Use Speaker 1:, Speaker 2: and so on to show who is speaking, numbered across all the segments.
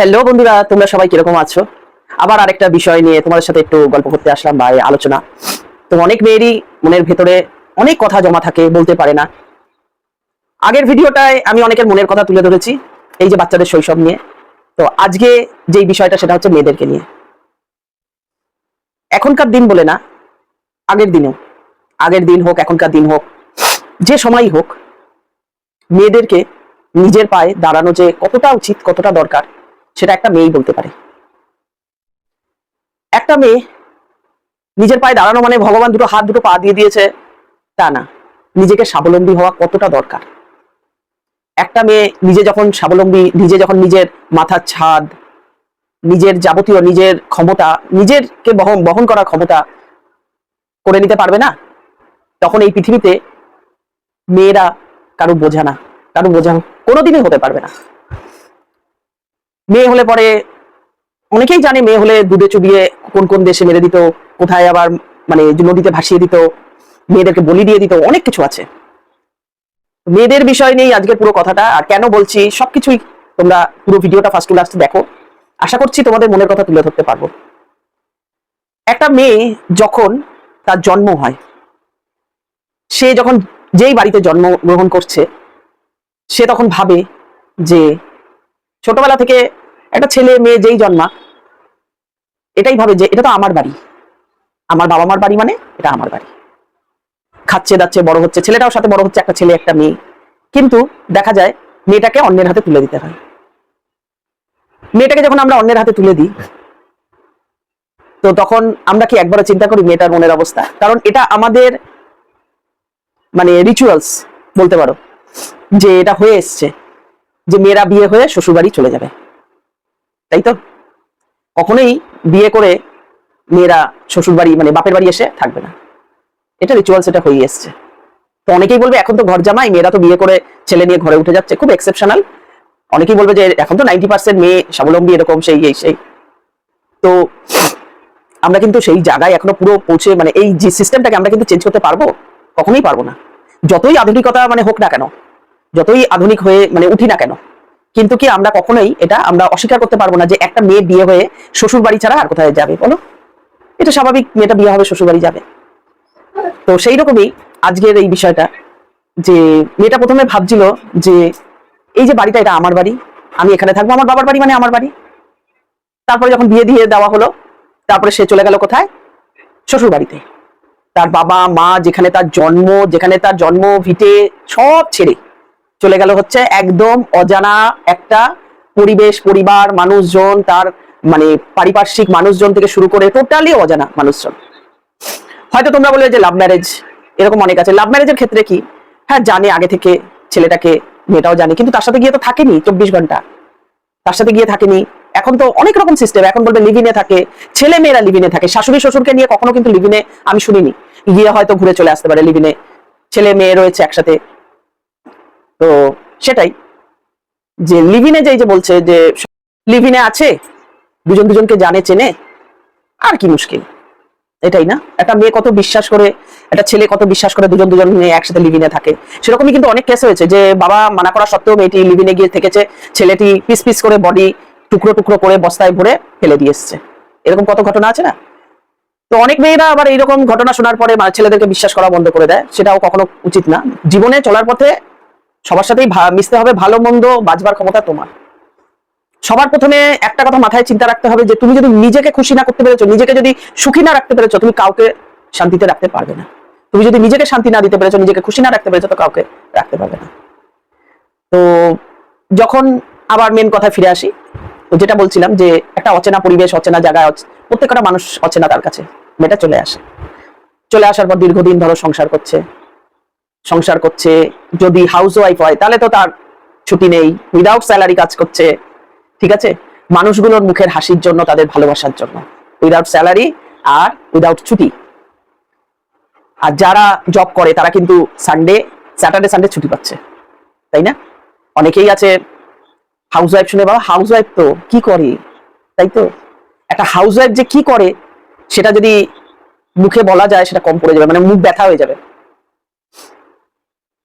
Speaker 1: Hello বন্ধুরা, তোমরা সবাই কীরকম আছো? আবার আরেকটা বিষয় নিয়ে তোমাদের সাথে একটু গল্প করতে আসলাম বা আলোচনা। তো অনেক মেয়েরই মনের ভেতরে অনেক কথা জমা থাকে, বলতে পারে না। আগের ভিডিওটায় আমি অনেকের মনের কথা তুলে ধরেছি, এই যে বাচ্চাদের শৈশব নিয়ে। তো আজকে যেই বিষয়টা, সেটা হচ্ছে মেয়েদেরকে নিয়ে। এখনকার দিন বলে না, আগের দিনেও। আগের দিন হোক, এখনকার দিন হোক, যে সময়ই হোক, মেয়েদেরকে নিজের পায়ে দাঁড়ানো যে কতটা উচিত, কতটা দরকার সেটা একটা মেয়েই বলতে পারে। একটা মেয়ে নিজের পায়ে দাঁড়ানো মানে ভগবান দুটো হাত দুটো পা দিয়ে দিয়েছে, তা না। নিজেকে স্বাবলম্বী হওয়া কতটা দরকার? একটা মেয়ে নিজে যখন স্বাবলম্বী, নিজে যখন নিজের মাথার ছাদ, নিজের যাবতীয় নিজের ক্ষমতা, নিজেরকে বহন বহন করার ক্ষমতা করে নিতে পারবে না, তখন এই পৃথিবীতে মেয়েরা কারও বোঝা না কারও বোঝা কোনোদিনই হতে পারবে না। মেয়ে হলে পরে, অনেকেই জানে মেয়ে হলে দুধে চুবিয়ে কোন কোন দেশে মেরে দিত, কোথায় আবার মানে নদীতে ভাসিয়ে দিত, মেয়েদেরকে বলি দিয়ে দিত, অনেক কিছু আছে। মেয়েদের বিষয় নেই আজকের পুরো কথাটা, আর কেন বলছি, সবকিছুই তোমরা পুরো ভিডিওটা ফার্স্ট টু লাস্ট দেখো। আশা করছি তোমাদের মনের কথা তুলে ধরতে পারব। একটা মেয়ে যখন তার জন্ম হয়, সে যখন যেই বাড়িতে জন্ম গ্রহণ করছে, সে তখন ভাবে যে ছোটবেলা থেকে একটা ছেলে মেয়ে যেই জন্মা, এটাই ভাবে যে এটা তো আমার বাড়ি। আমার বাবা মার বাড়ি মানে এটা আমার বাড়ি। খাচ্ছে, দাচ্ছে, বড় হচ্ছে, ছেলেটাও সাথে বড় হচ্ছে, একটা ছেলে, একটা মেয়ে। কিন্তু দেখা যায় মেয়েটাকে অন্যের হাতে তুলে দিতে হয়। মেয়েটাকে যখন আমরা অন্যের হাতে তুলে দিই, তো তখন আমরা কি একবারও চিন্তা করি মেয়েটার মনের অবস্থা? কারণ এটা আমাদের মানে রিচুয়ালস বলতে পারো, যে এটা হয়ে এসছে, যে মেয়েরা বিয়ে হয়ে শ্বশুরবাড়ি চলে যাবে। তাই তো? কখনোই বিয়ে করে মেয়েরা শ্বশুর বাড়ি মানে বাপের বাড়ি এসে থাকবে না। এটা রিচুয়ালস এটা হয়ে এসছে। তো অনেকেই বলবে, এখন তো ঘর জামাই, মেয়েরা তো বিয়ে করে ছেলে নিয়ে ঘরে উঠে যাচ্ছে। খুব এক্সেপশনাল অনেকেই বলবে যে, এখন তো নাইনটি পার্সেন্ট মেয়ে, স্বাবলম্বী এরকম সেই, এই, সেই। তো আমরা কিন্তু সেই জায়গায় এখনও পুরো পৌঁছে মানে এই যে সিস্টেমটাকে আমরা কিন্তু চেঞ্জ করতে পারব? কখনোই পারব না। যতই আধুনিকতা মানে হোক না কেন, যতই আধুনিক হয়ে মানে উঠি না কেন কিন্তু কি আমরা কখনোই এটা আমরা অস্বীকার করতে পারব না যে একটা মেয়ে বিয়ে হয়ে শ্বশুর বাড়ি ছাড়া আর কোথায় যাবে, বলো? এটা স্বাভাবিক মেয়েটা বিয়ে হবে শ্বশুর বাড়ি যাবে। তো সেই রকমই আজকের এই বিষয়টা যে মেয়েটা প্রথমে ভাবছিল যে এই যে বাড়িটা, এটা আমার বাড়ি, আমি এখানে থাকব, আমার বাবার বাড়ি মানে আমার বাড়ি। তারপরে যখন বিয়ে দিয়ে দেওয়া হলো, তারপরে সে চলে গেল কোথায়? শ্বশুর বাড়িতে তার বাবা, মা, যেখানে তার জন্ম, যেখানে তার জন্ম, ভিটে, সব ছেড়ে চলে গেল হচ্ছে একদম অজানা একটা পরিবেশ, পরিবার, মানুষজন, তার মানে পারিপার্শ্বিক মানুষজন থেকে শুরু করে টোটালি অজানা মানুষজন। হয়তো তোমরা বলবে যে লাভ ম্যারেজ এরকম অনেক আছে। লাভ ম্যারেজের ক্ষেত্রে কি? হ্যাঁ জানে আগে থেকে ছেলেটাকে, মেয়েটাও জানে, কিন্তু তার সাথে গিয়ে তো থাকেনি চব্বিশ ঘণ্টা। তার সাথে গিয়ে থাকেনি। এখন তো অনেক রকম সিস্টেম এখন বলবে লিভিনে থাকে ছেলে মেয়েরা লিভিনে থাকে, শাশুড়ি শ্বশুরকে নিয়ে কখনো কিন্তু লিভিনে আমি শুনিনি। গিয়ে হয়তো ঘুরে চলে আসতে পারে লিভিনে ছেলে মেয়ে রয়েছে একসাথে। তো সেটাই যে লিভিনে যেই যে বলছে যে লিভিনে আছে, দুজন দুজনকে জানে, চেনে, আর কি মুশকিল। এটাই না? একটা মেয়ে কত বিশ্বাস করে, একটা ছেলে কত বিশ্বাস করে দুজন দুজন মেয়ে একসাথে লিভিনে থাকে। সেরকমই কিন্তু অনেক কেস হয়েছে যে বাবা মানা করা সত্ত্বেও মেয়েটি লিভিনে গিয়ে থেকেছে, ছেলেটি পিস পিস করে বডি টুকরো টুকরো করে বস্তায় ভরে ফেলে দিয়ে এসছে। এরকম কত ঘটনা আছে না? তো অনেক মেয়েরা আবার এইরকম ঘটনা শোনার পরে ছেলেদেরকে বিশ্বাস করা বন্ধ করে দেয়। সেটাও কখনো উচিত না। জীবনে চলার পথে সবার সাথেই মিশতে হবে, ভালো মন্দ বাজবার ক্ষমতা তোমার। সবার প্রথমে একটা কথা মাথায় চিন্তা রাখতে হবে যে, তুমি যদি নিজেকে খুশি না করতে পেরেছ, নিজেকে যদি সুখী না রাখতে পেরেছ, তুমি কাউকে শান্তিতে রাখতে পারবে না। তুমি যদি নিজেকে শান্তি না দিতে পেরেছ, নিজেকে খুশি না রাখতে পেরেছ, তো কাউকে রাখতে পারবে না। তো যখন আবার মেন কথায় ফিরে আসি, তো যেটা বলছিলাম যে, একটা অচেনা পরিবেশ, অচেনা জায়গায় প্রত্যেকটা মানুষ অচেনা তার কাছে। মেয়েটা চলে আসে। চলে আসার পর দীর্ঘদিন ধরো সংসার করছে। সংসার করছে, যদি হাউস ওয়াইফ হয়, তাহলে তো তার ছুটি নেই। উইদাউট স্যালারি কাজ করছে, ঠিক আছে? মানুষগুলোর মুখের হাসির জন্য, তাদের ভালোবাসার জন্য। উইদাউট স্যালারি আর উইদাউট ছুটি। আর যারা জব করে, তারা কিন্তু সানডে স্যাটারডে সানডে ছুটি পাচ্ছে। তাই না? অনেকেই আছে হাউস ওয়াইফ শুনে, বাবা হাউস ওয়াইফ তো কি করে? তাই তো? একটা হাউস ওয়াইফ যে কি করে, সেটা যদি মুখে বলা যায়, সেটা কম পড়ে যাবে মানে মুখ ব্যথা হয়ে যাবে।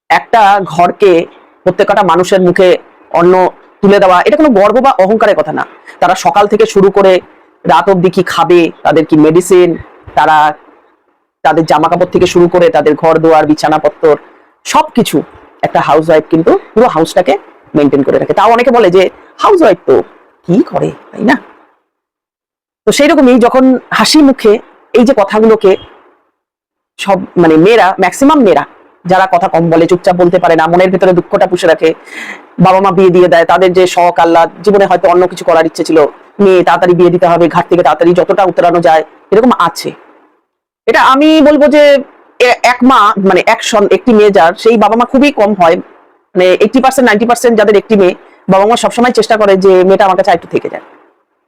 Speaker 1: একটা ঘরকে প্রত্যেকটা মানুষের মুখে অন্ন তুলে দেওয়া, এটা কোনো গর্ব বা অহংকারের কথা না। তারা সকাল থেকে শুরু করে রাত অব্দি কি খাবে, তাদের কি মেডিসিন তারা তাদের জামা কাপড় থেকে শুরু করে তাদের ঘর দুয়ার বিছানাপত্র সবকিছু একটা হাউস ওয়াইফ কিন্তু পুরো হাউসটাকে মেনটেন করে রাখে। তাও অনেকে বলে যে হাউস ওয়াইফ তো কি করে, তাই না? তো সেই রকমই যখন হাসি মুখে এই যে কথাগুলোকে সব মানে মেয়েরা ম্যাক্সিমাম মেয়েরা যারা কথা কম বলে, চুপচাপ বলতে পারে না, মনের ভেতরে দুঃখটা পুষে রাখে বাবা মা বিয়ে দিয়ে দেয়, তাদের যে শখ আল্লাহ জীবনে হয়তো অন্য কিছু করার ইচ্ছে ছিল, মেয়ে তাড়াতাড়ি বিয়ে দিতে হবে, ঘাট থেকে তাড়াতাড়ি যতটা উতরানো যায়, এরকম আছে। এটা আমি বলব যে এক মা মানে এক একটি মেয়ে যার, সেই বাবা মা খুবই কম হয় মানে এইটি পার্সেন্ট নাইনটি পার্সেন্ট যাদের একটি মেয়ে বাবা মা সবসময় চেষ্টা করে যে মেয়েটা আমার কাছে একটু থেকে যায়।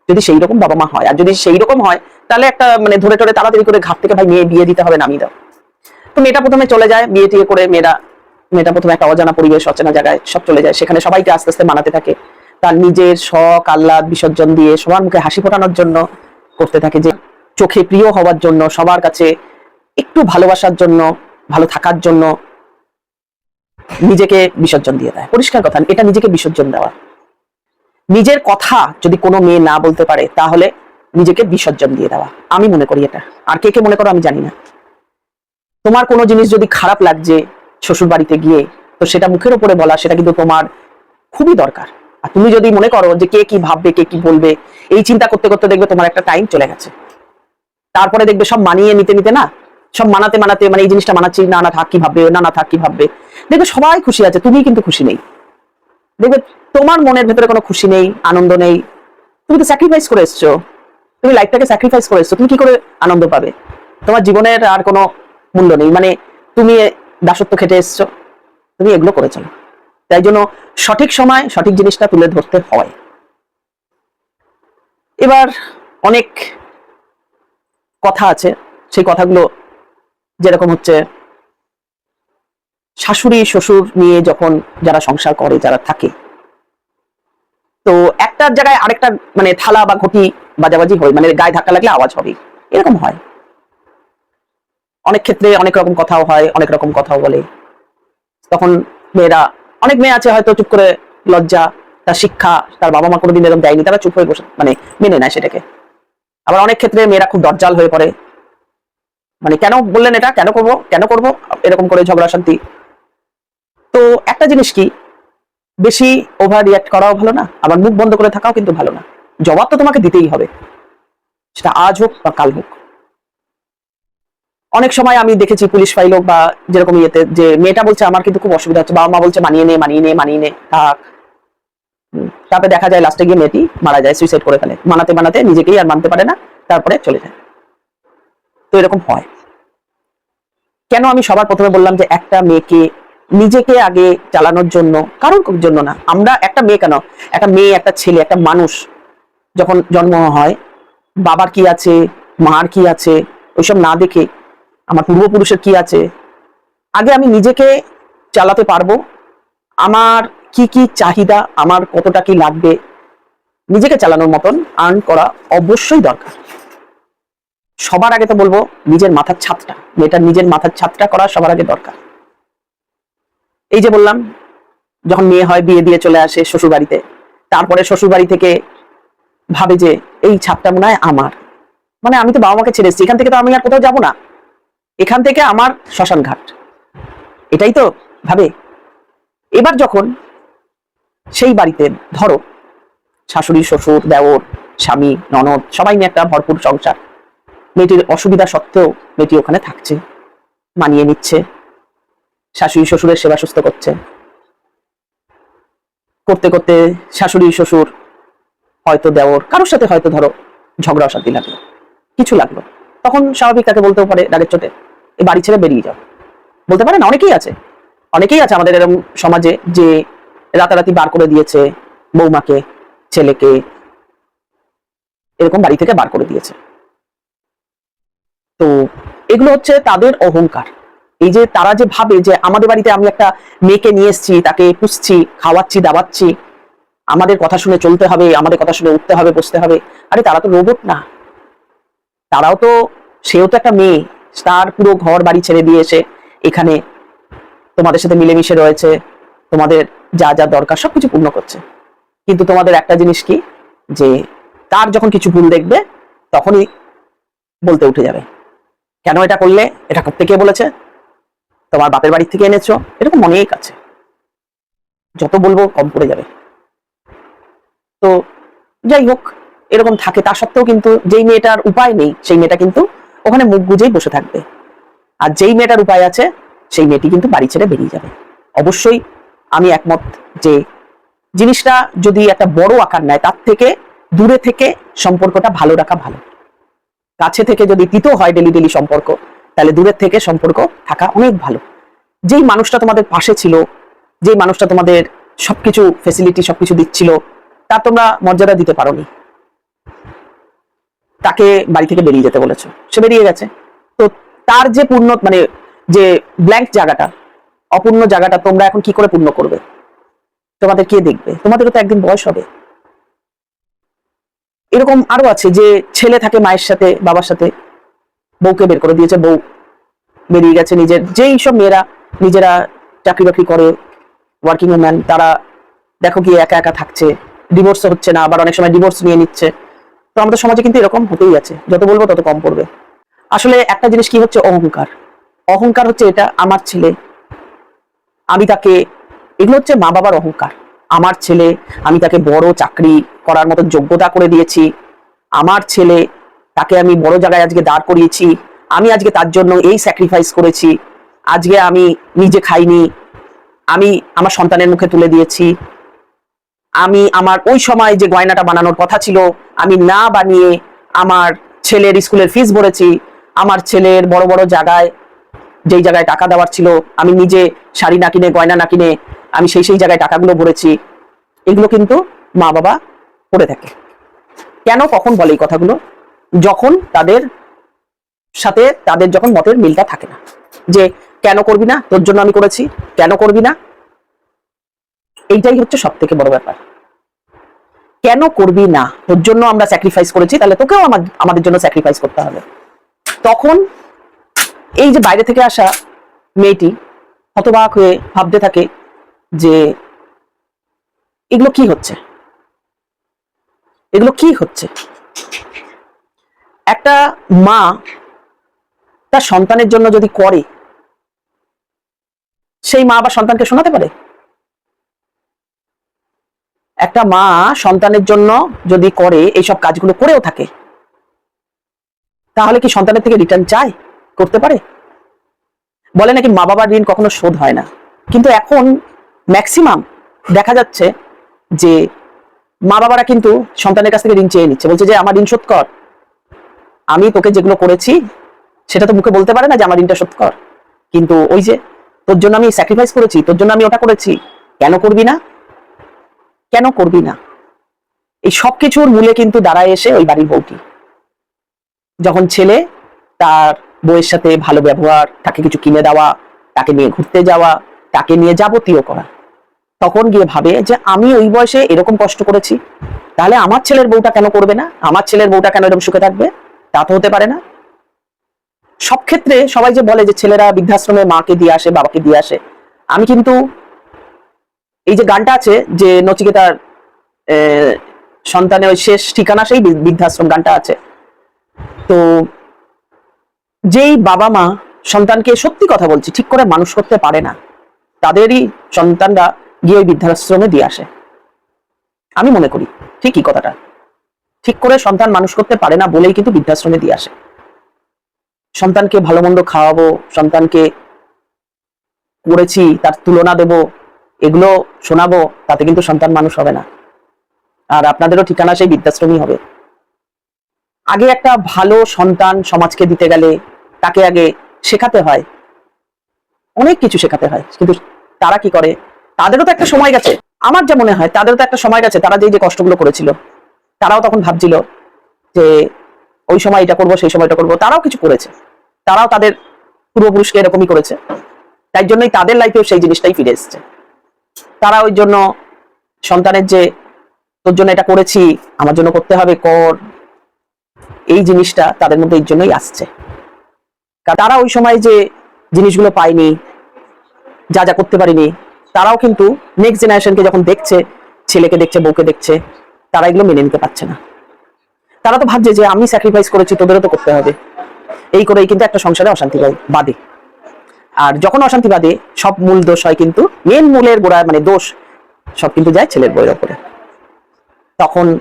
Speaker 1: যদি সেই রকম বাবা মা হয়, আর যদি সেই রকম হয়, তাহলে একটা মানে ধরে টরে তাড়াতাড়ি করে ঘাট থেকে ভাই মেয়ে বিয়ে দিতে হবে, নামিয়ে দাও। তো মেয়েটা প্রথমে চলে যায়, বিয়ে টিয়ে করে মেয়েরা, মেয়েটা প্রথমে একটা অজানা পরিবেশ, অচেনা জায়গায় সব চলে যায়। সেখানে সবাইকে আস্তে আস্তে মানাতে থাকে। তার নিজের শখ, আহ্লাদ, বিসর্জন দিয়ে সবার মুখে হাসি ফোটানোর জন্য করতে থাকে যে চোখে প্রিয় হওয়ার জন্য, সবার কাছে একটু ভালোবাসার জন্য, ভালো থাকার জন্য নিজেকে বিসর্জন দিয়ে দেয়। পরিষ্কার কথা, এটা নিজেকে বিসর্জন দেওয়া। নিজের কথা যদি কোনো মেয়ে না বলতে পারে, তাহলে নিজেকে বিসর্জন দিয়ে দেওয়া। আমি মনে করি এটা। আর কে কে মনে করো আমি জানি না। তোমার কোনো জিনিস যদি খারাপ লাগছে শ্বশুর বাড়িতে গিয়ে, তো সেটা মুখের উপরে বলা, সেটা কিন্তু তোমার খুবই দরকার। আর তুমি যদি মনে করো যে কে কি ভাববে, কে কি বলবে, এই চিন্তা করতে করতে দেখবে তোমার একটা টাইম চলে গেছে। তারপরে দেখবে সব মানিয়ে নিতে নিতে না, সব মানাতে মানাতে মানে এই জিনিসটা মানাচ্ছি, না না, থাক, কি ভাববে, না না, থাক, কি ভাববে। দেখবে সবাই খুশি আছে, তুমি কিন্তু খুশি নেই। দেখবে তোমার মনের ভেতরে কোনো খুশি নেই, আনন্দ নেই। তুমি তো স্যাক্রিফাইস করে এসছো। তুমি লাইফটাকে স্যাক্রিফাইস করে এসছো, তুমি কি করে আনন্দ পাবে? তোমার জীবনের আর কোনো মূল্য নেই। মানে তুমি দাসত্ব খেটে এসছো, তুমি এগুলো করেছ না। তাই জন্য সঠিক সময় সঠিক জিনিসটা তুলে ধরতে হয়। এবার অনেক কথা আছে, সেই কথাগুলো যেরকম হচ্ছে, শাশুড়ি, শ্বশুর নিয়ে যখন যারা সংসার করে, যারা থাকে, তো একটার জায়গায় আরেকটা মানে থালা বা ঘটি বাজাবাজি হয় মানে গায়ে ধাক্কা লাগলে আওয়াজ হবে, এরকম হয়। অনেক ক্ষেত্রে অনেক রকম কথাও হয়, অনেক রকম কথাও বলে। তখন মেয়েরা, অনেক মেয়ে আছে হয়তো চুপ করে লজ্জা, তার শিক্ষা, তার বাবা মা কোনোদিন এরকম দেয়নি, তারা চুপ হয়ে বসে মানে মেনে নেয় সেটাকে। আবার অনেক ক্ষেত্রে মেয়েরা খুব দরজাল হয়ে পড়ে। মানে কেন বললেন এটা? কেন করব? কেন করব? এরকম করে ঝগড়া শান্তি। তো একটা জিনিস কি? বেশি ওভার রিয়াক্ট করাও ভালো না, আবার মুখ বন্ধ করে থাকাও কিন্তু ভালো না। জবাব তো তোমাকে দিতেই হবে। সেটা আজ হোক বা কাল হোক। অনেক সময় আমি দেখেছি পুলিশ ফাইল হোক বা যেরকম ইয়েতে যে মেয়েটা বলছে, আমার কিন্তু খুব অসুবিধা হচ্ছে। বাবা মা বলছে, মানিয়ে নে মানিয়ে নে মানিয়ে নে, থাক। তারপরে দেখা যায় লাস্টে গিয়ে মেয়েটি মারা যায় সুইসাইড করে ফেলে। মানাতে মানাতে নিজেকেই আর মানতে পারে না, তারপরে চলে যায়। তো এরকম হয়। কেন আমি সবার প্রথমে বললাম যে একটা মেয়েকে নিজেকে আগে চালানোর জন্য, কারোর জন্য না। আমরা একটা মেয়ে কেন? একটা মেয়ে, একটা ছেলে, একটা মানুষ যখন জন্ম হয়, বাবার কি আছে, মার কি আছে, ওইসব না দেখে আমার পূর্বপুরুষের কি আছে? আগে আমি নিজেকে চালাতে পারব। আমার কি কি চাহিদা, আমার কতটা কি লাগবে? নিজেকে চালানোর মতন আর্ন করা অবশ্যই দরকার। সবার আগে তো বলব, নিজের মাথার ছাদটা মেয়েটার নিজের মাথার ছাদটা করা সবার আগে দরকার। এই যে বললাম, যখন মেয়ে হয়, বিয়ে দিয়ে চলে আসে শ্বশুর বাড়িতে তারপরে শ্বশুর বাড়ি থেকে ভাবে যে, এই ছাদটা মনে হয় আমার। মানে আমি তো বাবা মাকে ছেড়েছি এখান থেকে তো আমি আর কোথাও যাব না। এখান থেকে আমার শ্মশান ঘাট এটাই তো ভাবে। এবার যখন সেই বাড়িতে ধরো শাশুড়ি, শ্বশুর, দেওর, স্বামী, ননদ সবাই নিয়ে একটা ভরপুর সংসার। মেয়েটির অসুবিধা সত্ত্বেও মেয়েটি ওখানে থাকছে, মানিয়ে নিচ্ছে, শাশুড়ি, শ্বশুরের সেবা সুস্থ করছে। করতে করতে শাশুড়ি, শ্বশুর, হয়তো দেওর, কারোর সাথে হয়তো ধরো ঝগড়া অশান্তি লাগল, কিছু লাগল। তখন স্বাভাবিক তাকে বলতেও পারে রাগের চোটে। এই বাড়ি ছেড়ে বেরিয়ে যাও। বলতে পারে না অনেকেই আছে। অনেকেই আছে আমাদের এরকম সমাজে যে রাতারাতি বার করে দিয়েছে বৌমাকে, ছেলেকে, এরকম বাড়ি থেকে বার করে দিয়েছে। তো এগুলো হচ্ছে তাদের অহংকার। এই যে তারা যে ভাবে যে আমাদের বাড়িতে আমি একটা মেয়েকে নিয়ে এসেছি, তাকে পুষছি, খাওয়াচ্ছি, দাওয়াচ্ছি, আমাদের কথা শুনে চলতে হবে, আমাদের কথা শুনে উঠতে হবে, বসতে হবে। আরে তারা তো রোবট না। তারাও তো, সেও তো একটা মেয়ে। তার পুরো ঘর বাড়ি ছেড়ে দিয়ে এসে এখানে তোমাদের সাথে মিলেমিশে রয়েছে, তোমাদের যা যা দরকার সবকিছু পূর্ণ করছে। কিন্তু তোমাদের একটা জিনিস কি? যে তার যখন কিছু ভুল দেখবে, তখনই বলতে উঠে যাবে। কেন এটা করলে? এটা করতে কে বলেছে? তোমার বাপের বাড়ি থেকে এনেছো? এরকম অনেক আছে। যত বলব কম পড়ে যাবে। তো যাই হোক, এরকম থাকে। তা সত্ত্বেও কিন্তু যেই মেয়েটার উপায় নেই, সেই মেয়েটা কিন্তু ওখানে মুখ গুজেই বসে থাকবে। আর যেই মেয়েটার উপায় আছে, সেই মেয়েটি কিন্তু বাড়ি ছেড়ে বেরিয়ে যাবে। অবশ্যই আমি একমত যে জিনিসটা যদি একটা বড় আকার নেয়, তার থেকে দূরে থেকে সম্পর্কটা ভালো রাখা ভালো। কাছে থেকে যদি তিতো হয় ডেলি ডেলি সম্পর্ক, তাহলে দূরের থেকে সম্পর্ক থাকা অনেক ভালো। যেই মানুষটা তোমাদের পাশে ছিল, যেই মানুষটা তোমাদের সবকিছু ফেসিলিটি সবকিছু দিচ্ছিল তা তোমরা মর্যাদা দিতে পারোনি। তাকে বাড়ি থেকে বেরিয়ে যেতে বলেছ। সে বেরিয়ে গেছে। তো তার যে পূর্ণ মানে যে ব্ল্যাঙ্ক জায়গাটা, অপূর্ণ জায়গাটা তোমরা এখন কি করে পূর্ণ করবে? তোমাদের কে দেখবে? তোমাদেরও তো একদিন বয়স হবে। এরকম আরও আছে যে ছেলে থাকে মায়ের সাথে, বাবার সাথে, বউকে বের করে দিয়েছে, বউ বেরিয়ে গেছে নিজের, যেই সব মেয়েরা নিজেরা চাকরি বাকরি করে ওয়ার্কিং ওম্যান তারা দেখো কি একা একা থাকছে ডিভোর্স হচ্ছে না, আবার অনেক সময় ডিভোর্স নিয়ে নিচ্ছে। তো আমাদের সমাজে কিন্তু এরকম হতেই আছে। যত বলব তত কম পড়বে। আসলে একটা জিনিস কি হচ্ছে? অহংকার। অহংকার হচ্ছে এটা, আমার ছেলে, আমি তাকে, এগুলো হচ্ছে মা বাবার অহংকার। আমার ছেলে, আমি তাকে বড় চাকরি করার মতো যোগ্যতা করে দিয়েছি। আমার ছেলে, তাকে আমি বড় জায়গায় আজকে দাঁড় করিয়েছি। আমি আজকে তার জন্য এই স্যাক্রিফাইস করেছি। আজকে আমি নিজে খাইনি। আমি আমার সন্তানের মুখে তুলে দিয়েছি। আমি আমার ওই সময় যে গয়নাটা বানানোর কথা ছিল আমি না বানিয়ে আমার ছেলের স্কুলের ফিস ভরেছি, আমার ছেলের বড় বড় জায়গায় যেই জায়গায় টাকা দেওয়ার ছিল, আমি নিজে শাড়ি না কিনে, গয়না না কিনে, আমি সেই সেই জায়গায় টাকাগুলো ভরেছি। এগুলো কিন্তু মা বাবা করে থাকে। কেন, কখন বলে এই কথাগুলো? যখন তাদের সাথে তাদের যখন মতের মিলটা থাকে না। যে কেন করবি না? তোর জন্য আমি করেছি। কেন করবি না? এইটাই হচ্ছে সব থেকে বড় ব্যাপার। কেন করবি না? তোর জন্য আমরা স্যাক্রিফাইস করেছি, তাহলে তোকেও আমাদের জন্য স্যাক্রিফাইস করতে হবে। তখন এই যে বাইরে থেকে আসা মেয়েটি হতবাক হয়ে ভাবতে থাকে যে, এগুলো কি হচ্ছে? এগুলো কি হচ্ছে? একটা মা তার সন্তানের জন্য যদি করে, সেই মা আবার সন্তানকে শোনাতে পারে? একটা মা সন্তানের জন্য যদি করে, এইসব কাজগুলো করেও থাকে, তাহলে কি সন্তানের থেকে রিটার্ন চায়? করতে পারে? বলে নাকি মা বাবার ঋণ কখনো শোধ হয় না। কিন্তু এখন ম্যাক্সিমাম দেখা যাচ্ছে যে মা বাবারা কিন্তু সন্তানের কাছ থেকে ঋণ চেয়ে নিচ্ছে। বলছে যে, আমার ঋণ শোধ কর। আমি তোকে যেগুলো করেছি, সেটা তো মুখে বলতে পারে না যে আমার ঋণটা শোধ কর। কিন্তু ওই যে, তোর জন্য আমি স্যাক্রিফাইস করেছি, তোর জন্য আমি ওটা করেছি, কেন করবি না? কেন করবি না? এই সব কিছুর মূলে কিন্তু দাঁড়ায় এসে ওই বাড়ির বউটি। যখন ছেলে, তার বউয়ের সাথে ভালো ব্যবহার, তাকে কিছু কিনে দেওয়া, তাকে নিয়ে ঘুরতে যাওয়া, তাকে নিয়ে যাবতীয় করা, তখন গিয়ে ভাবে যে আমি ওই বয়সে এরকম কষ্ট করেছি। তাহলে আমার ছেলের বউটা কেন করবে না? আমার ছেলের বউটা কেন এরকম সুখে থাকবে? তা তো হতে পারে না। সব ক্ষেত্রে সবাই যে বলে যে ছেলেরা বৃদ্ধাশ্রমে মাকে দিয়ে আসে, বাবাকে দিয়ে আসে, আমি কিন্তু এই যে গানটা আছে যে নচিকেতার সন্তানের ওই শেষ ঠিকানা, সেই বৃদ্ধাশ্রম গানটা আছে। তো যেই বাবা মা সন্তানকে সত্যি কথা বলছি, ঠিক করে মানুষ করতে পারে না, তাদেরই সন্তানরা গিয়ে ওই বৃদ্ধাশ্রমে দিয়ে আসে। আমি মনে করি, ঠিকই কথাটা। ঠিক করে সন্তান মানুষ করতে পারে না বলেই কিন্তু বৃদ্ধাশ্রমে দিয়ে আসে। সন্তানকে ভালো মন্দ খাওয়াবো, সন্তানকে করেছি, তার তুলনা দেব এগুলো শোনাবো, তাতে কিন্তু সন্তান মানুষ হবে না। আর আপনাদেরও ঠিকানা সেই বৃদ্ধাশ্রমই হবে। আগে একটা ভালো সন্তান সমাজকে দিতে গেলে তাকে আগে শেখাতে হয়। অনেক কিছু শেখাতে হয়, কিন্তু তারা কি করে? তাদেরও তো একটা সময় গেছে। আমার যা মনে হয়, তাদেরও তো একটা সময় গেছে। তারা যেই যে কষ্টগুলো করেছিল, তারাও তখন ভাবছিল যে ওই সময় এটা করব, সেই সময়টা করব। তারাও কিছু করেছে। তারাও তাদের পূর্বপুরুষকে এরকমই করেছে। তাই জন্যই তাদের লাইফেও সেই জিনিসটাই ফিরে এসছে। তারা ওই জন্য সন্তানের যে, তোর জন্য এটা করেছি, আমার জন্য করতে হবে, কর। এই জিনিসটা তাদের মধ্যে এই জন্যই আসছে। তারা ওই সময় যে জিনিসগুলো পায়নি, যা যা করতে পারিনি, তারাও কিন্তু নেক্সট জেনারেশনকে যখন দেখছে, ছেলেকে দেখছে, বউকে দেখছে, তারা এগুলো মেনে নিতে পারছে না। তারা তো ভাবছে যে, আমি স্যাক্রিফাইস করেছি, তোদেরও তো করতে হবে। এই করেই কিন্তু একটা সংসারে অশান্তি বাদে আর যখন অশান্তি বাদে সব মূল দোষ হয় কিন্তু মেন মূলের গোড়া মানে দোষ সব কিন্তু যায় ছেলের বইয়ের ওপরে। তখন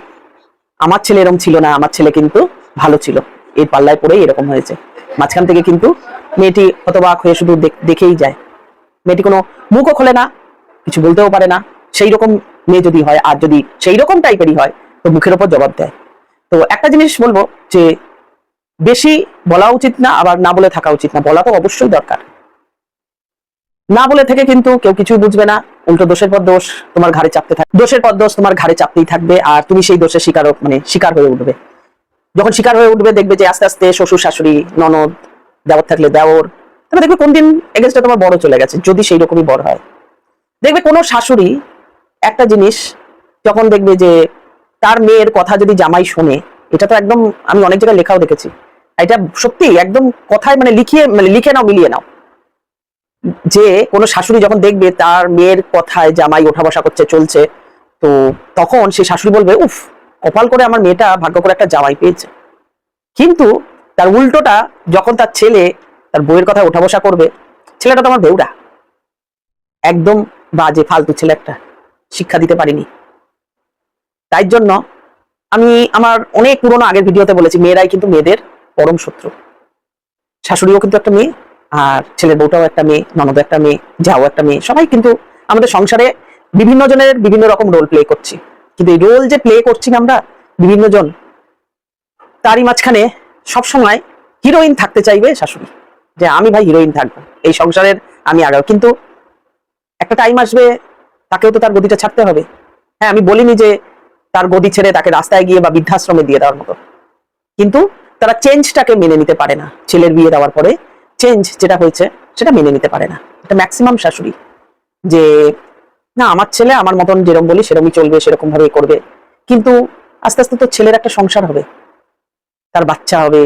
Speaker 1: আমার ছেলে এরকম ছিল না, আমার ছেলে কিন্তু ভালো ছিল। এই পাল্লায় পড়েই এরকম হয়েছে। মাঝখান থেকে কিন্তু মেয়েটি হতবাক হয়ে শুধু দেখ- দেখেই যায়। মেয়েটি কোনো মুখও খোলে না, কিছু বলতেও পারে না। সেই রকম মেয়ে যদি হয়, আর যদি সেই রকম টাইপেরই হয়, তো মুখের ওপর জবাব দেয়। তো একটা জিনিস বলব যে, বেশি বলা উচিত না, আবার না বলে থাকা উচিত না, বলা তো অবশ্যই দরকার। না বলে থেকে কিন্তু কেউ কিছু বুঝবে না। উল্টো দোষের পর দোষ তোমার ঘাড়ে চাপতে থাকবে দোষের পর দোষ তোমার ঘাড়ে চাপতেই থাকবে আর তুমি সেই দোষের শিকারও মানে শিকার হয়ে উঠবে। যখন শিকার হয়ে উঠবে, দেখবে যে আস্তে আস্তে শ্বশুর, শাশুড়ি, ননদ দেওর থাকলে দেওর তবে দেখবে কোন দিন এগেন্সটা তোমার বড় চলে গেছে, যদি সেই রকমই বড় হয়। দেখবে কোনো শাশুড়ি একটা জিনিস যখন দেখবে যে তার মেয়ের কথা যদি জামাই শোনে, এটা তো একদম আমি অনেক জায়গায় লেখাও দেখেছি। এটা সত্যি একদম কথায় মানে লিখিয়ে মানে লিখে নাও, মিলিয়ে নাও। যে কোনো শাশুড়ি যখন দেখবে তার মেয়ের কথায় জামাই ওঠা বসা করছে, চলছে, তো তখন সেই শাশুড়ি বলবে, উফ, কপাল করে আমার মেয়েটা ভাগ্য করে একটা জামাই পেয়েছে। কিন্তু তার উল্টোটা যখন তার ছেলে তার বইয়ের কথা ওঠা বসা করবে, ছেলেটা তো আমার বেউরা। একদম বাজে, ফালতু ছেলে একটা, শিক্ষা দিতে পারিনি। তাই জন্য আমি আমার অনেক পুরনো আগের ভিডিওতে বলেছি, মেয়েরাই কিন্তু মেয়েদের পরম শত্রু। শাশুড়িও কিন্তু একটা মেয়ে। আর ছেলের বউটাও একটা মেয়ে, ননদও একটা মেয়ে যাও একটা মেয়ে, সবাই কিন্তু আমাদের সংসারে বিভিন্ন জনের বিভিন্ন রকম রোল প্লে করছি। কিন্তু এই রোল যে প্লে করছি আমরা বিভিন্ন জন, তারই মাঝখানে সবসময় হিরোইন থাকতে চাইবে শাশুড়ি, যে আমি ভাই হিরোইন থাকব, এই সংসারের আমি আগাও। কিন্তু একটা টাইম আসবে, তাকেও তো তার গদিটা ছাড়তে হবে। হ্যাঁ আমি বলিনি যে তার গদি ছেড়ে তাকে রাস্তায় গিয়ে বা বৃদ্ধাশ্রমে দিয়ে দেওয়ার মতো। কিন্তু তারা চেঞ্জটাকে মেনে নিতে পারে না। ছেলের বিয়ে দেওয়ার পরে চেঞ্জ যেটা হয়েছে, সেটা মেনে নিতে পারে না। এটা ম্যাক্সিমাম শাশুড়ি। যে, না, আমার ছেলে আমার মতন যেরকম বলি সেরকমই চলবে, সেরকম ভাবে করবে। কিন্তু আস্তে আস্তে তো ছেলের একটা সংসার হবে। তার বাচ্চা হবে।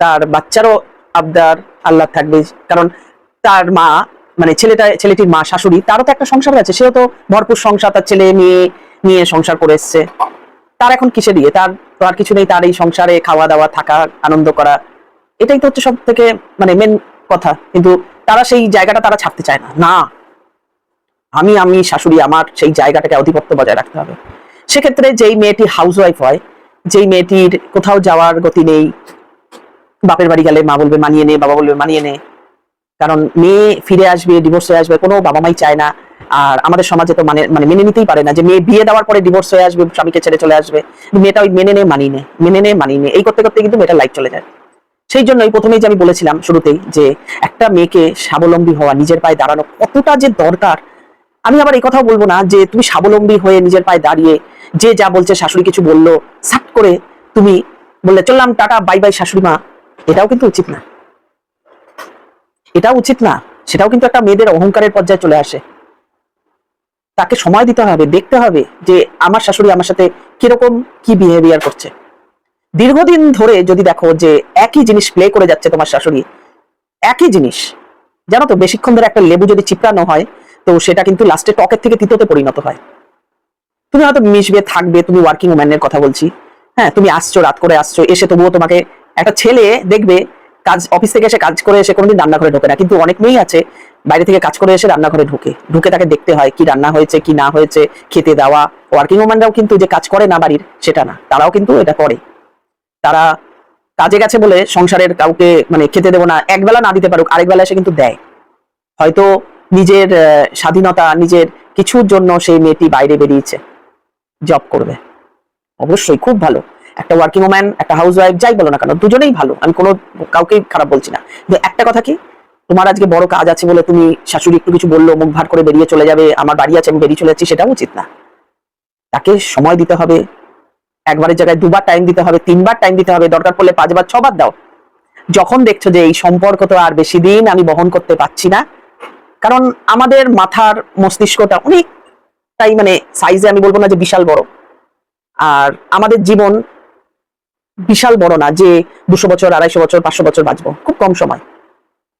Speaker 1: তার বাচ্চারও আবদার আল্লাহ থাকবে। কারণ তার মা মানে ছেলেটা, ছেলেটির মা, শাশুড়ি, তারও তো একটা সংসার আছে। সেও তো ভরপুর সংসার তার ছেলে মেয়ে নিয়ে সংসার করে এসছে। তার এখন কিসে দিয়ে তার তো আর কিছু নেই। তার এই সংসারে খাওয়া দাওয়া থাকা, আনন্দ করা। এটাই তো হচ্ছে সব থেকে মানে মেন কথা। কিন্তু তারা সেই জায়গাটা তারা ছাড়তে চায় না। না, আমি আমি, শাশুড়ি আমার সেই জায়গাটাকে আধিপত্য বজায় রাখতে হবে। সেক্ষেত্রে যেই মেয়েটি হাউস ওয়াইফ হয়, যেই মেয়েটির কোথাও যাওয়ার গতি নেই, বাপের বাড়ি গেলে মা বলবে, মানিয়ে নে, বাবা বলবে, মানিয়ে নে। কারণ মেয়ে ফিরে আসবে ডিভোর্স হয়ে আসবে, কোনো বাবা মাই চায় না। আর আমাদের সমাজে তো মানে মানে মেনে নিতেই পারে না যে মেয়ে বিয়ে দেওয়ার পরে ডিভোর্স হয়ে আসবে, স্বামীকে ছেড়ে চলে আসবে। মেয়েটা ওই মেনে নে, মানিয়ে নে, মেনে নে, মানিয়ে নে। এই করতে করতে কিন্তু মেয়েটার লাইফ চলে যায়। সেই জন্যই প্রথমেই যে আমি বলেছিলাম শুরুতেই যে একটা মেয়েকে স্বাবলম্বী হওয়া, নিজের পায়ে দাঁড়ানো কতটা যে দরকার, আমি আবার এই কথাও বলব না যে তুমি স্বাবলম্বী হয়ে নিজের পায়ে দাঁড়িয়ে যে যা বলছে শাশুড়ি কিছু বলল, সাট করে তুমি বললে, চললাম, টাটা, বাই বাই শাশুড়ি মা। এটাও কিন্তু উচিত না। এটাও উচিত না, সেটাও কিন্তু একটা মেয়েদের অহংকারের পর্যায়ে চলে আসে। তাকে সময় দিতে হবে, দেখতে হবে যে আমার শাশুড়ি আমার সাথে কীরকম কি বিহেভিয়ার করছে। দীর্ঘদিন ধরে যদি দেখো যে একই জিনিস প্লে করে যাচ্ছে তোমার শাশুড়ি, একই জিনিস। জানো তো, বেশিক্ষণ ধরে একটা লেবু যদি চিপড়ানো হয়, তো সেটা কিন্তু লাস্টে টকের থেকে তিতোতে পরিণত হয়। তুমি হয়তো মিশবে, থাকবে, তুমি ওয়ার্কিং ওম্যানের কথা বলছি। হ্যাঁ তুমি আসছো, রাত করে আসছো, এসে তবুও তোমাকে একটা ছেলে দেখবে, কাজ অফিস থেকে এসে কাজ করে এসে কোনোদিন রান্নাঘরে ঢোকে না। কিন্তু অনেক মেয়েই আছে, বাইরে থেকে কাজ করে এসে রান্নাঘরে ঢুকে। ঢুকে তাকে দেখতে হয় কি রান্না হয়েছে, কি না হয়েছে, খেতে দেওয়া। ওয়ার্কিং ওম্যানরাও কিন্তু যে কাজ করে না বাড়ির, সেটা না। তারাও কিন্তু এটা করে। তারা কাজে গেছে বলে সংসারের কাউকে মানে খেতে দেবো না, একবেলা না দিতে পারুক, আরেক বেলা এসে কিন্তু দেয়। হয়তো নিজের স্বাধীনতা, নিজের কিছুর জন্য সেই মেয়েটি বাইরে বেরিয়েছে জব করবে। অবশ্যই খুব ভালো। একটা ওয়ার্কিং ওম্যান একটা হাউস ওয়াইফ যাই বলো না কেন, দুজনেই ভালো। আমি কোনো কাউকেই খারাপ বলছি না। কিন্তু একটা কথা কি? তোমার আজকে বড় কাজ আছে বলে তুমি শাশুড়ি একটু কিছু বলল, মুখ ভার করে বেরিয়ে চলে যাবে, আমার বাড়ি আছে, আমি বেরিয়ে চলে যাচ্ছি, সেটাও উচিত না। তাকে সময় দিতে হবে একবারের জায়গায় দুবার টাইম দিতে হবে, তিনবার টাইম দিতে হবে, দরকার পড়লে পাঁচবার, ছবার দাও। যখন দেখছ যে এই সম্পর্ক তো আর বেশি দিন আমি বহন করতে পারছি না, কারণ আমাদের মাথার মস্তিষ্কটা অনেক তাই মানে সাইজে আমি বলব না যে বিশাল বড়। আর আমাদের জীবন বিশাল বড় না যে দুশো বছর, আড়াইশো বছর, পাঁচশো বছর বাঁচবো, খুব কম সময়।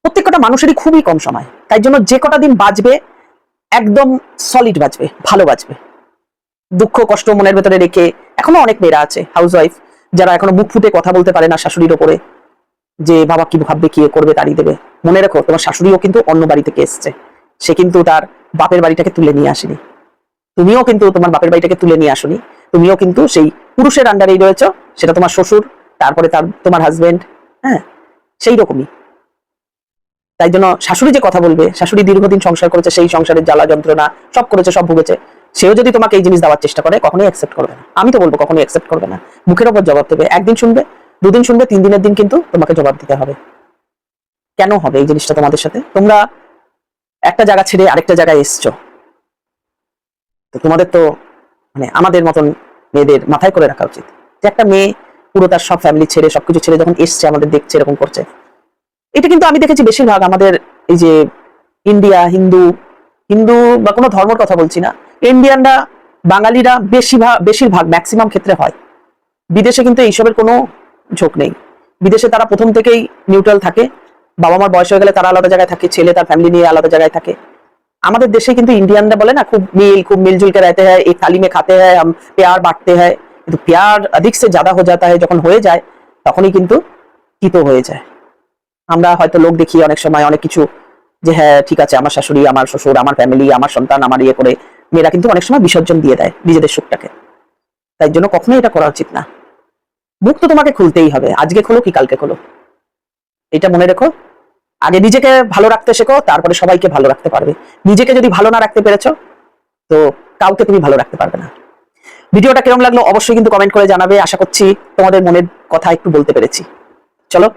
Speaker 1: প্রত্যেকটা মানুষেরই খুবই কম সময়, তাই জন্য যে কটা দিন বাঁচবে, একদম সলিড বাঁচবে, ভালো বাঁচবে। দুঃখ, কষ্ট মনের ভেতরে রেখে এখনও অনেক মেয়েরা আছে হাউস ওয়াইফ যারা এখনও মুখ ফুটে কথা বলতে পারে না শাশুড়ির ওপরে, যে বাবা কি ভাববে, কি করবে তাড়িয়ে দেবে। মনে রেখো, তোমার শাশুড়িও কিন্তু অন্য বাড়ি থেকে এসছে। সে কিন্তু তার বাপের বাড়িটাকে তুলে নিয়ে আসেনি। তুমিও কিন্তু তোমার বাপের বাড়িটাকে তুলে নিয়ে আসনি। তুমিও কিন্তু সেই পুরুষের আন্ডারেই রয়েছে, সেটা তোমার শ্বশুর, তারপরে তার, তোমার হাজবেন্ড হ্যাঁ সেই রকমই। তাই জন্য শাশুড়ি যে কথা বলবে, শাশুড়ি দীর্ঘদিন সংসার করেছে, সেই সংসারের জ্বালা যন্ত্রণা সব করেছে, সব ভুগেছে। সেও যদি তোমাকে এই জিনিস দেওয়ার চেষ্টা করে, কখনোই অ্যাকসেপ্ট করবে না। আমি তো বলব কখনোই অ্যাকসেপ্ট করবে না। মুখের ওপর জবাব দেবে, একদিন শুনবে, দুদিন শুনবে, তিন দিনের দিন কিন্তু তোমাকে জবাব দিতে হবে। কেন হবে এই জিনিসটা তোমাদের সাথে? তোমরা একটা জায়গা ছেড়ে আরেকটা জায়গায় এসছো। তো তোমাদের তো মানে আমাদের মতন মেয়েদের মাথায় করে রাখা উচিত। যে একটা মেয়ে পুরো তার সব ফ্যামিলি ছেড়ে, সবকিছু ছেড়ে যখন এসছে, আমাদের দেখছে, এরকম করছে। এটা কিন্তু আমি দেখেছি বেশিরভাগ আমাদের এই যে ইন্ডিয়া, হিন্দু হিন্দু বা কোনো ধর্মের কথা বলছি না। ইন্ডিয়ানরা, বাঙালিরা বেশিরভাগ বেশিরভাগ ম্যাক্সিমাম ক্ষেত্রে হয়। বিদেশে কিন্তু এইসবের কোনো ঝোঁক নেই। বিদেশে তারা প্রথম থেকেই নিউট্রাল থাকে। বাবা মার বয়স হয়ে গেলে তারা আলাদা জায়গায় থাকে, ছেলে তার ফ্যামিলি নিয়ে আলাদা জায়গায় থাকে। আমাদের দেশে কিন্তু ইন্ডিয়ানরা বলে না, খুব মিল, খুব মিলজুলকে রাতে হয় এক তালিমে খাতে হয় হাম প্যার বাঁটতে হয়। কিন্তু প্যার অধিক সে জাদা হয়ে যাতা হয় যখন হয়ে যায়, তখনই কিন্তু কিতো হয়ে যায়। আমরা হয়তো লোক দেখি অনেক সময় অনেক কিছু যে হ্যাঁ ঠিক আছে, আমার শাশুড়ি, আমার শ্বশুর, আমার ফ্যামিলি আমার সন্তান, আমার ইয়ে করে মেয়েরা কিন্তু অনেক সময় বিসর্জন দিয়ে দেয় নিজেদের সুখটাকে। তাই জন্য কখনোই এটা করা উচিত না। মুখ তো তোমাকে খুলতেই হবে। আজকে খোলো কি কালকে খোলো। এটা মনে রেখো। আগে নিজেকে ভালো রাখতে শেখো, তারপরে সবাইকে ভালো রাখতে পারবে। নিজেকে যদি ভালো না রাখতে পেরেছ, তো কাউকে তুমি ভালো রাখতে পারবে না। ভিডিওটা কেমন লাগল অবশ্যই কিন্তু কমেন্ট করে জানাবে। আশা করছি তোমাদের মনের কথা একটু বলতে পেরেছি। চলো।